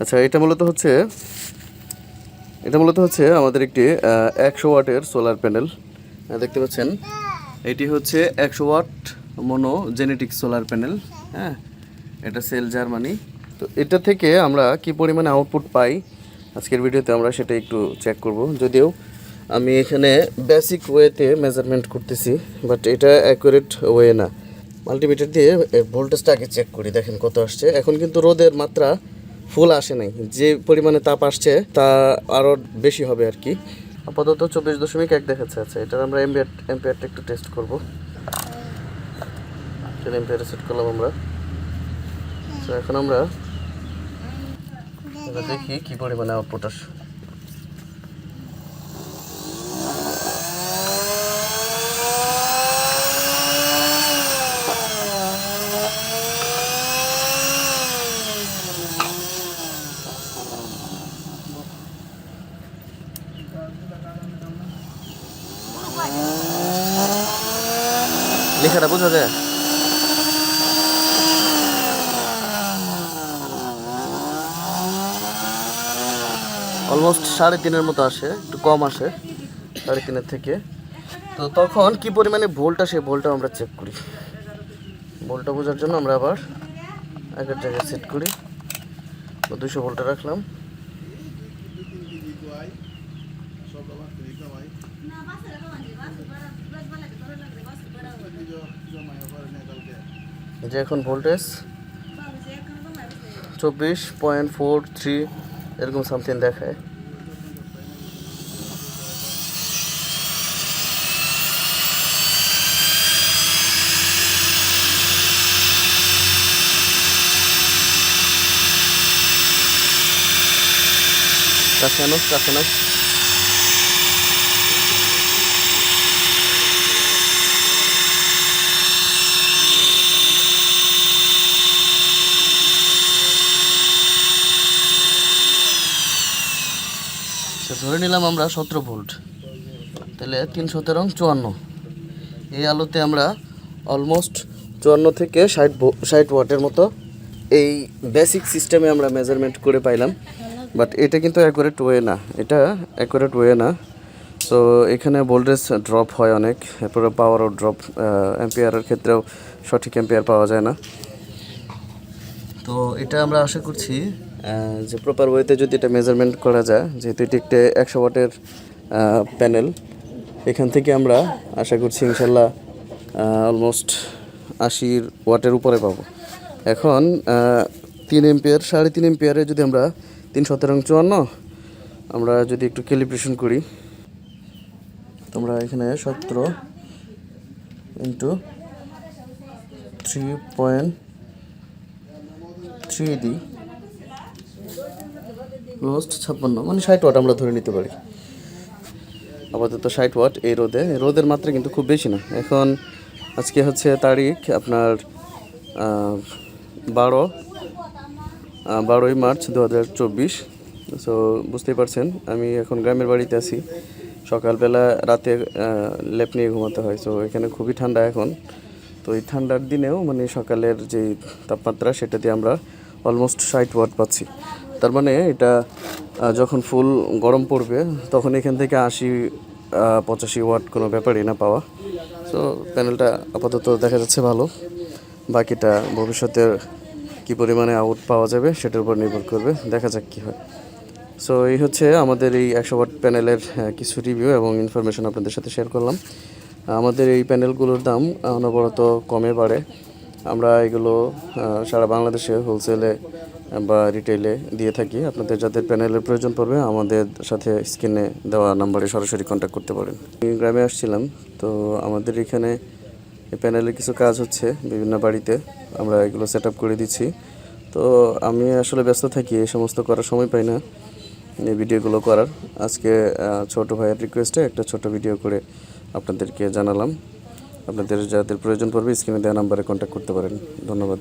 আচ্ছা এটা মূলত হচ্ছে, এটা মূলত হচ্ছে আমাদের একটি একশো ওয়াটের সোলার প্যানেল। দেখতে পাচ্ছেন, এটি হচ্ছে একশো watt mono genetic solar panel হ্যাঁ? এটা সেল জার্মানি। তো এটা থেকে আমরা কি পরিমাণে আউটপুট পাই? আজকের ভিডিওতে আমরা সেটা একটু চেক করব। যদিও আমি এখানে বেসিক ওয়েতে মেজারমেন্ট করতেছি বাট এটা অ্যাকুরেট ওয়ে না। মাল্টিমিটার দিয়ে ভোল্টেজটা আগে চেক করি, দেখেন কত আসছে। এখন কিন্তু রোদের মাত্রা ফুল আসে নাই। যে পরিমাণে তাপ আসছে, তা আরও বেশি হবে আর কি। আপাতত চব্বিশ দশমিক এক দেখাচ্ছে। আচ্ছা এটার আমরা এম্পিয়ার এম্পিয়ারটা একটু টেস্ট করব। সেটা এম্পিয়ারে সেট করলাম আমরা। তো এখন আমরা দেখি কী পরিমাণে আউটপুট আসে। লেখাটা বোঝা যায়? অলমোস্ট সাড়ে তিনের মতো আসে, একটু কম আসে, সাড়ে তিনের থেকে। তো তখন কি পরিমাণে ভোল্ট আসে ভোল্টটা আমরা চেক করি। ভোল্টটা বোঝার জন্য আমরা আবার আগের জায়গায় সেট করি। দুশো ভোল্টে রাখলাম এই যে এখন ভোল্টেজ চব্বিশ পয়েন্ট ফোর থ্রি এরকম সামথিং দেখায়। কাছে আনো। আচ্ছা ধরে নিলাম আমরা সতেরো ভোল্ট। তাহলে তিন সতেরো চুয়ান্ন। এই আলোতে আমরা অলমোস্ট চুয়ান্ন থেকে ষাট ষাট ওয়াটের মতো এই বেসিক সিস্টেমে আমরা মেজারমেন্ট করে পাইলাম। বাট এটা কিন্তু অ্যাকুরেট ওয়ে না। এটা অ্যাকুরেট ওয়ে না। সো এখানে ভোল্টেজ ড্রপ হয় অনেক। এরপরে পাওয়ারও ড্রপ অ্যাম্পিয়ারের ক্ষেত্রেও সঠিক অ্যাম্পিয়ার পাওয়া যায় না। তো এটা আমরা আশা করছি যে প্রপার ওয়েতে যদি এটা মেজারমেন্ট করা যায়, যেহেতু এটি একটি একশো ওয়াটের প্যানেল এখান থেকে আমরা আশা করছি ইনশাল্লাহ অলমোস্ট আশির ওয়াটের উপরে পাবো। এখন তিন এম্পিয়ার সাড়ে তিন এম্পিয়ারে যদি আমরা তিন সতেরো চুয়ান্ন, আমরা যদি একটু ক্যালিব্রেশন করি, তোমরা এখানে সতেরো ইন্টু থ্রি পয়েন্ট থ্রি দিই অলমোস্ট ছাপ্পান্ন। মানে ষাট ওয়াট আমরা ধরে নিতে পারি। আপাতত ষাট ওয়াট এই রোদে। রোদের মাত্রা কিন্তু খুব বেশি না। এখন আজকে হচ্ছে তারিখ আপনার বারো বারোই মার্চ দু হাজার চব্বিশ। সো বুঝতেই পারছেন, আমি এখন গ্রামের বাড়িতে আছি। সকালবেলা রাতে লেপ নিয়ে ঘুমাতে হয়। সো এখানে খুবই ঠান্ডা এখন। তো এই ঠান্ডার দিনেও মানে সকালের যে তাপমাত্রা, সেটা দিয়ে আমরা অলমোস্ট ষাট ওয়াট পাচ্ছি। তার মানে এটা যখন ফুল গরম পড়বে, তখন এখান থেকে আশি পঁচাশি ওয়াট কোনো ব্যাপারই না পাওয়া। সো প্যানেলটা আপাতত দেখা যাচ্ছে ভালো। বাকিটা ভবিষ্যতের কী পরিমাণে আউট পাওয়া যাবে, সেটার উপর নির্ভর করবে। দেখা যাক কী হয়। সো এই হচ্ছে আমাদের এই একশো ওয়াট প্যানেলের কিছু রিভিউ এবং ইনফরমেশন আপনাদের সাথে শেয়ার করলাম। আমাদের এই প্যানেলগুলোর দাম অনবরত কমে বাড়ে। আমরা এগুলো সারা বাংলাদেশে হোলসেলে বা রিটেলে দিয়ে থাকি। আপনাদের যাদের প্যানেলের প্রয়োজন পড়বে, আমাদের সাথে স্ক্রিনে দেওয়া নাম্বারে সরাসরি কন্ট্যাক্ট করতে পারেন। গ্রামে আসছিলাম, তো আমাদের এখানে এই প্যানেলের কিছু কাজ হচ্ছে বিভিন্ন বাড়িতে। আমরা এগুলো সেট করে দিচ্ছি। তো আমি আসলে ব্যস্ত থাকি, এই সমস্ত করার সময় পাই না এই ভিডিওগুলো করার। আজকে ছোট ভাইয়ের রিকোয়েস্টে একটা ছোট ভিডিও করে আপনাদেরকে জানালাম। আপনাদের যাদের প্রয়োজন পড়বে স্ক্রিনে দেওয়া নাম্বারে কন্ট্যাক্ট করতে পারেন। ধন্যবাদ।